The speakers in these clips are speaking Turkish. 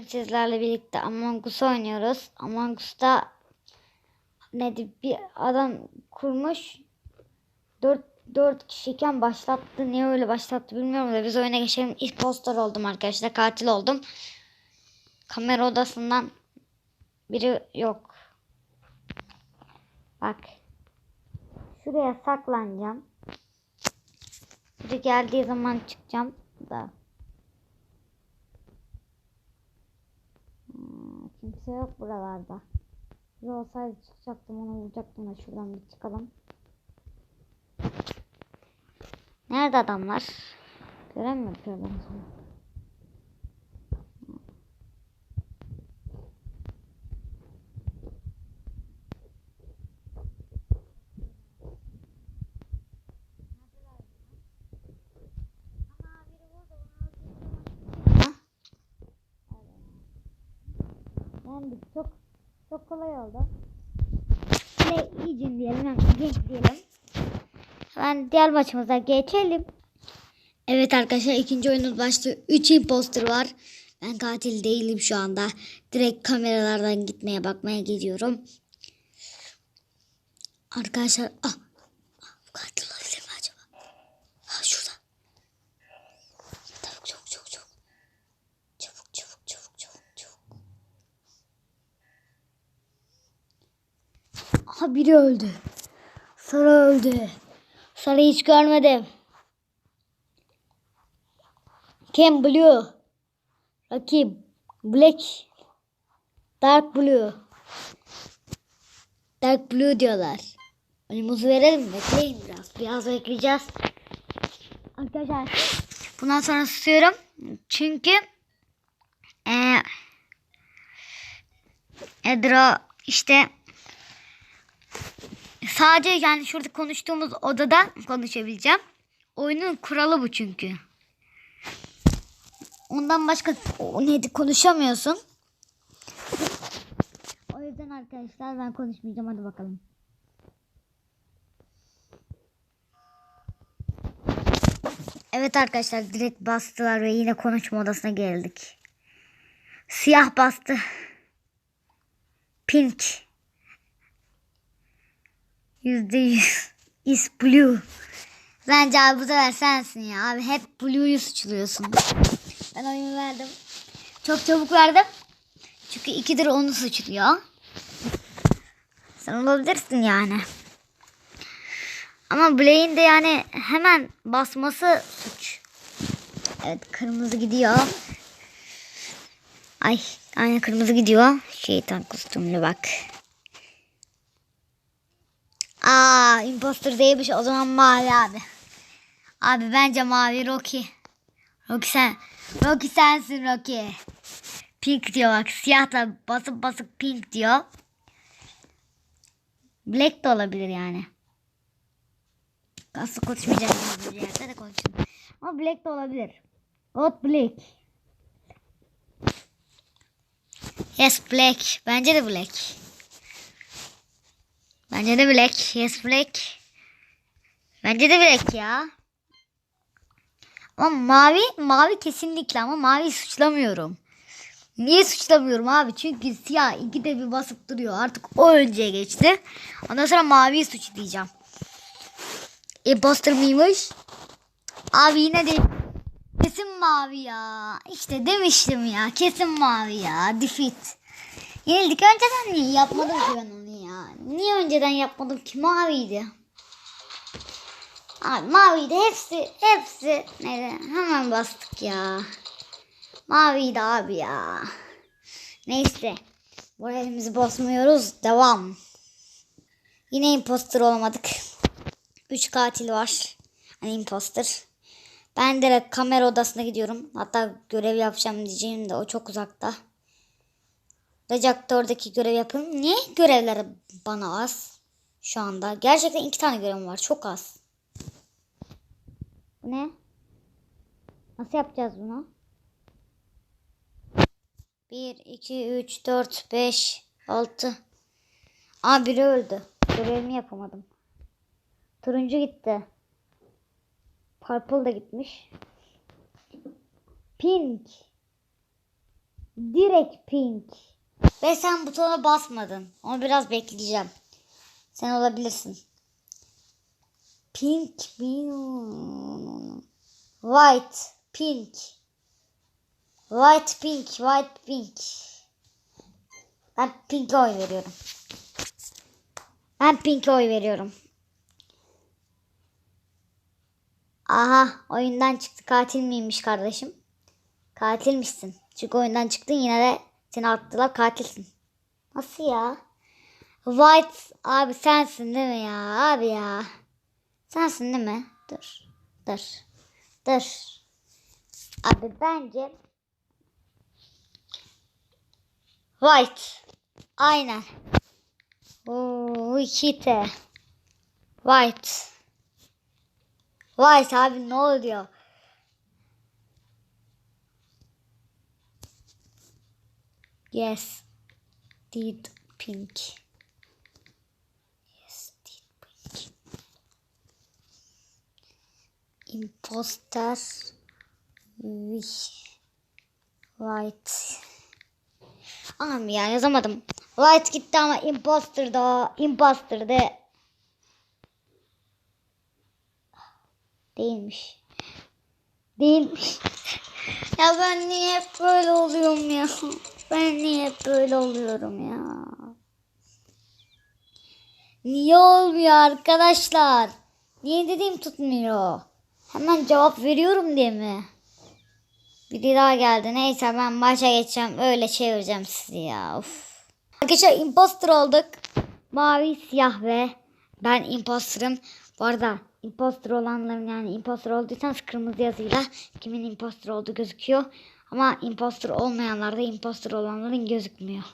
Bugün sizlerle birlikte Among Us oynuyoruz. Among Us'ta nedir bir adam kurmuş. 4 4 kişiyken başlattı. Niye öyle başlattı bilmiyorum da biz oyuna geçelim. Impostor oldum arkadaşlar. Katil oldum. Kamera odasından biri yok. Bak. Şuraya saklanacağım. Biri geldiği zaman çıkacağım da. Kimse yok buralarda. Bir olsaydı çıkacaktım onu vuracaktım da şuradan bir çıkalım. Nerede adamlar? Gören mi yapıyorlar Yendik. Çok çok kolay oldu. Ne iyice diyelim, genç diyelim. Hemen diğer maçımıza geçelim. Evet arkadaşlar ikinci oyunumuz başlıyor. 3 imposter var. Ben katil değilim şu anda. Direkt kameralardan gitmeye bakmaya gidiyorum. Arkadaşlar ah, ah, bu katil olabilir mi acaba? Ha şurada. Çabuk çabuk çabuk çabuk. Çabuk çabuk çabuk çabuk çabuk. Aha biri öldü. Sarı öldü. Sarı hiç görmedim. Kim Blue? Rakip Black. Dark Blue. Dark Blue diyorlar. Oyumuzu verelim? Bekleyin biraz. Biraz bekleyeceğiz. Arkadaşlar bundan sonra susuyorum. Çünkü eee Edro işte sadece yani şurada konuştuğumuz odada konuşabileceğim. Oyunun kuralı bu çünkü. Ondan başka o neydi konuşamıyorsun. O yüzden arkadaşlar ben konuşmayacağım hadi bakalım. Evet arkadaşlar direkt bastılar ve yine konuşma odasına geldik. Siyah bastı. Pink. Yüzde yüz. Is blue. Bence abi bu sefer sensin ya. Abi hep blue'yu suçluyorsun. Ben oyunu verdim. Çok çabuk verdim. Çünkü ikidir onu suçluyor. Sen olabilirsin yani. Ama Blaine de yani hemen basması suç. Evet kırmızı gidiyor. Ay aynı kırmızı gidiyor. Şeytan kostümlü bak. Aa imposter değilmiş o zaman mavi abi. Abi bence mavi Rocky. Rocky sen. Rocky sensin Rocky. Pink diyor bak siyahla basıp basıp pink diyor. Black de olabilir yani. Aslı konuşmayacağım bir yerde de konuşayım. Ama Black de olabilir. God Black. Yes Black. Bence de Black. Bence de Black. Yes Black. Bence de Black ya. Ama mavi, mavi kesinlikle ama mavi suçlamıyorum. Niye suçlamıyorum abi? Çünkü siyah iki de bir basıp duruyor. Artık o önceye geçti. Ondan sonra maviyi suçlayacağım. Imposter mıymış? Abi yine de kesin mavi ya. İşte demiştim ya. Kesin mavi ya. Defeat. Yenildik. Önceden niye yapmadım ki ben onu? Niye önceden yapmadım ki? Maviydi. Abi maviydi. Hepsi, hepsi. Neyse hemen bastık ya. Maviydi abi ya. Neyse. Moralimizi bozmuyoruz. Devam. Yine imposter olamadık. Üç katil var. Hani imposter. Ben direkt kamera odasına gidiyorum. Hatta görev yapacağım diyeceğim de o çok uzakta. Oradaki görev yapın. Niye görevler bana az? Şu anda. Gerçekten iki tane görevim var. Çok az. Bu ne? Nasıl yapacağız bunu? 1, 2, 3, 4, 5, 6. Aa biri öldü. Görevimi yapamadım. Turuncu gitti. Purple da gitmiş. Pink. Direkt pink. Ve sen butona basmadın. Onu biraz bekleyeceğim. Sen olabilirsin. Pink. White, pink. White, pink, white, pink. Ben pink'e oy veriyorum. Ben pink'e oy veriyorum. Aha oyundan çıktı. Katil miymiş kardeşim? Katilmişsin. Çünkü oyundan çıktın yine de seni attılar katilsin. Nasıl ya? White abi sensin değil mi ya? Abi ya. Sensin değil mi? Dur. Dur. Dur. Abi bence White. Aynen. Oo, Hite. White. White abi ne oluyor? Yes. Did pink. Yes, did pink. Imposter with white. Anam ya yazamadım. White gitti ama imposter da imposter de değilmiş. Değilmiş. ya ben niye hep böyle oluyorum ya? Ben niye böyle oluyorum ya? Niye olmuyor arkadaşlar? Niye dediğim tutmuyor? Hemen cevap veriyorum diye mi? Biri daha geldi. Neyse ben başa geçeceğim. Öyle çevireceğim sizi ya. Uf. Arkadaşlar imposter olduk. Mavi, siyah ve ben imposterım. Bu arada imposter olanların yani imposter olduysanız kırmızı yazıyla kimin imposter olduğu gözüküyor. Ama imposter olmayanlarda imposter olanların gözükmüyor.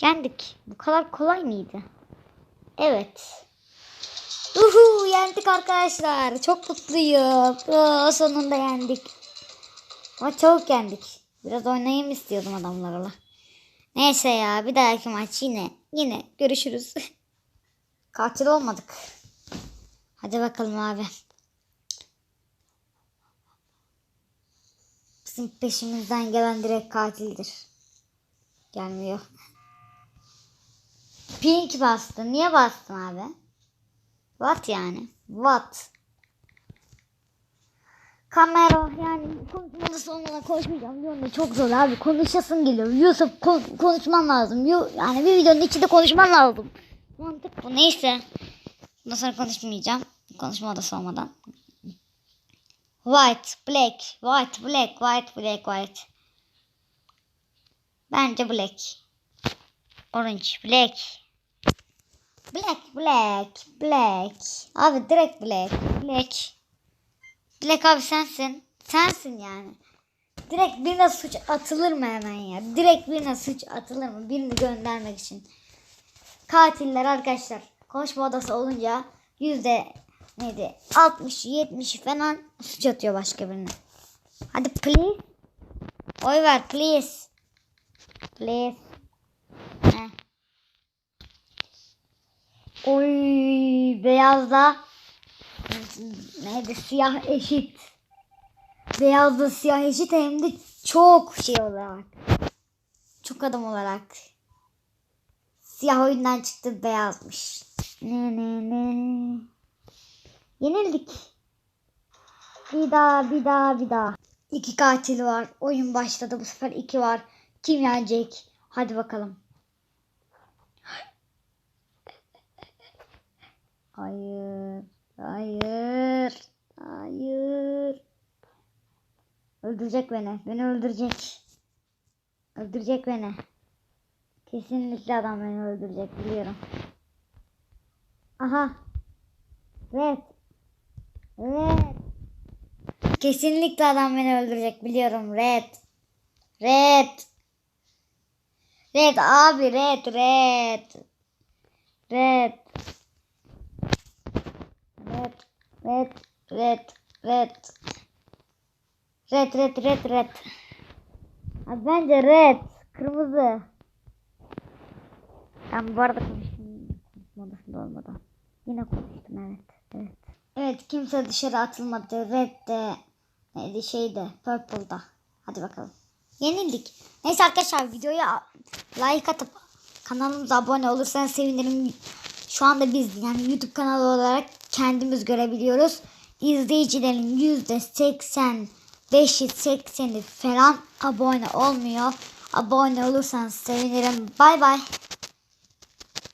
Yendik. Bu kadar kolay mıydı? Evet. Uhu yendik arkadaşlar. Çok mutluyum. Oo, sonunda yendik. Ama çok yendik. Biraz oynayayım istiyordum adamlarla. Neyse ya bir dahaki maç yine yine görüşürüz. Katil olmadık. Hadi bakalım abi. Bizim peşimizden gelen direkt katildir. Gelmiyor. Pink bastın. Niye bastın abi? What yani? What? Kamera yani konuşmada olmadan konuşmayacağım diyorum da çok zor abi konuşasın geliyor Yusuf kon- konuşman lazım yani bir videonun içinde konuşman lazım mantık bu neyse bundan sonra konuşmayacağım konuşma odası olmadan white black white black white black white bence black orange black Black, black, black. Abi direkt black, black. Black abi sensin. Sensin yani. Direkt birine suç atılır mı hemen ya? Direkt birine suç atılır mı? Birini göndermek için. Katiller arkadaşlar. Konuşma odası olunca yüzde neydi? 60 70 falan suç atıyor başka birine. Hadi please. Oy ver please. Please. Heh. Oy beyazla neydi siyah eşit. Beyazla siyah eşit hem de çok şey olarak. Çok adam olarak. Siyah oyundan çıktı beyazmış. Ne ne ne. Yenildik. Bir daha bir daha bir daha. İki katil var. Oyun başladı bu sefer iki var. Kim yenecek? Hadi bakalım. Hayır. Hayır. Hayır. Öldürecek beni. Beni öldürecek. Öldürecek beni. Kesinlikle adam beni öldürecek biliyorum. Aha. Red. Red. Kesinlikle adam beni öldürecek biliyorum. Red. Red. Red abi red red. Red. Red, red, red, red. Red, red, red, red. Abi bence red. Kırmızı. Ben bu arada konuştum. Konuşma odasında olmadan. Yine konuştum evet. Evet. Evet kimse dışarı atılmadı. Red de neydi şeyde purple'da. Hadi bakalım. Yenildik. Neyse arkadaşlar videoya like atıp kanalımıza abone olursanız sevinirim. Şu anda biz yani YouTube kanalı olarak kendimiz görebiliyoruz. İzleyicilerin yüzde seksen, beşi sekseni falan abone olmuyor. Abone olursanız sevinirim. Bay bay.